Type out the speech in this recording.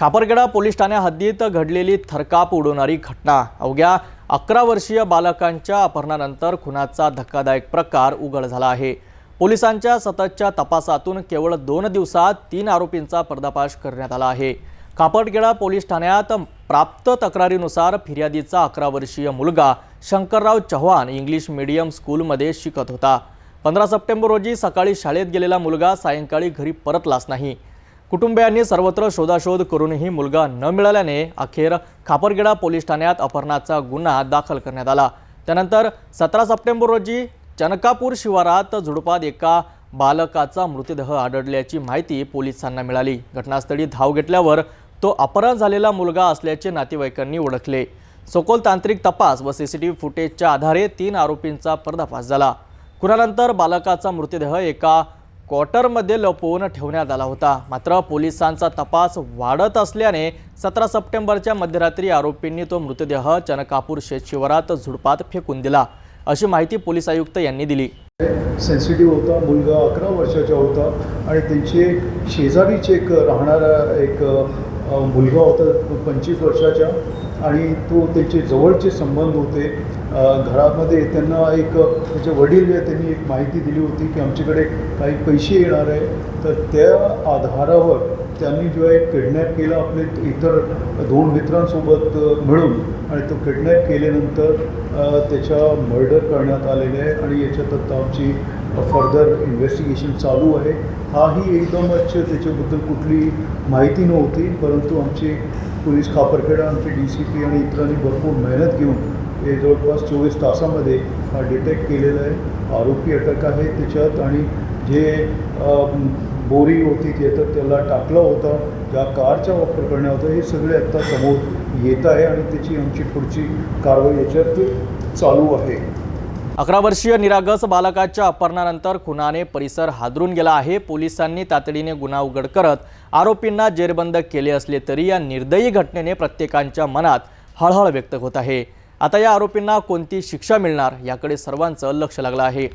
खापरगडा police ठाण्या हद्दीत घडलेली थरकाप उडवणारी घटना. अवघ्या अकरा वर्षीय बालकांच्या अपहरणानंतर खुनाचा धक्कादायक प्रकार उघड झाला आहे. पोलिसांच्या सततच्या तपासातून केवळ दोन दिवसात तीन आरोपींचा पर्दाफाश करण्यात आला आहे. खापटगेडा पोलीस ठाण्यात प्राप्त तक्रारीनुसार फिर्यादीचा अकरा वर्षीय मुलगा शंकरराव चव्हाण इंग्लिश मीडियम स्कूलमध्ये शिकत होता. पंधरा सप्टेंबर रोजी सकाळी शाळेत गेलेला मुलगा सायंकाळी घरी परतलाच नाही. कुटुंबियांनी सर्वत्र शोधाशोध करूनही मुलगा न मिळाल्याने अखेर खापरगेडा पोलीस ठाण्यात अपहरणाचा गुन्हा दाखल करण्यात आला. त्यानंतर सतरा सप्टेंबर रोजी चनकापूर शिवारात झुडपात एका बालकाचा मृतदेह आढळल्याची माहिती पोलिसांना मिळाली. घटनास्थळी धाव घेतल्यावर तो अपहरण झालेला मुलगा असल्याचे नातेवाईकांनी ओळखले. सखोल तांत्रिक तपास व सीसीटीव्ही फुटेजच्या आधारे तीन आरोपींचा पर्दाफाश झाला. खुनानंतर बालकाचा मृतदेह एका क्वार्टरमध्ये लपवून ठेवण्यात आला होता. मात्र पोलिसांचा तपास वाढत असल्याने सतरा सप्टेंबरच्या मध्यरात्री आरोपींनी तो मृतदेह चनकापूर शेतशिवारात झुडपात फेकून दिला अशी माहिती पोलीस आयुक्त यांनी दिली. सेन्सिटिव्ह होता मुलगा अकरा वर्षाचा होता आणि त्यांचे शेजारीच एक राहणारा एक मुलगा होता पंचवीस वर्षाचा आणि तो त्यांचे जवळचे संबंध होते. घरामध्ये त्यांना एक त्याचे वडील त्यांनी एक माहिती दिली होती की आमच्याकडे काही पैसे येणार आहे. तर त्या आधारावर त्यांनी जो आहे किडनॅप केला आपले इतर दोन मित्रांसोबत मिळून. आणि तो किडनॅप केल्यानंतर त्याच्या मर्डर करण्यात आलेले आहे आणि याच्यात आता आमची फर्दर इन्व्हेस्टिगेशन चालू आहे. हाही एकदमच त्याच्याबद्दल कुठली माहिती नव्हती परंतु आमचे पोलीस खापरखेडा आमचे डी सी पी आणि इतरांनी भरपूर मेहनत घेऊन हे जवळपास चोवीस तासामध्ये हा डिटेक्ट केलेला आहे. आरोपी अटक आहे त्याच्यात आणि जे बोरी होती तर त्याला टाकलं होतं. ज्या कारचा वापर करण्यात होता हे सगळे आत्ता समोर येत आहे आणि त्याची आमची पुढची कारवाई याच्यात चालू आहे. अकरा वर्षीय निरागस बालकाच्या अपहरणानंतर खुनाने परिसर हादरून गेला आहे. पोलिसांनी तातडीने गुन्हा उघड करत आरोपींना जेरबंद केले असले तरी या निर्दयी घटनेने प्रत्येकांच्या मनात हळहळ व्यक्त होत आहे. आता या आरोपींना कोणती शिक्षा मिळणार याकडे सर्वांचं लक्ष लागलं आहे.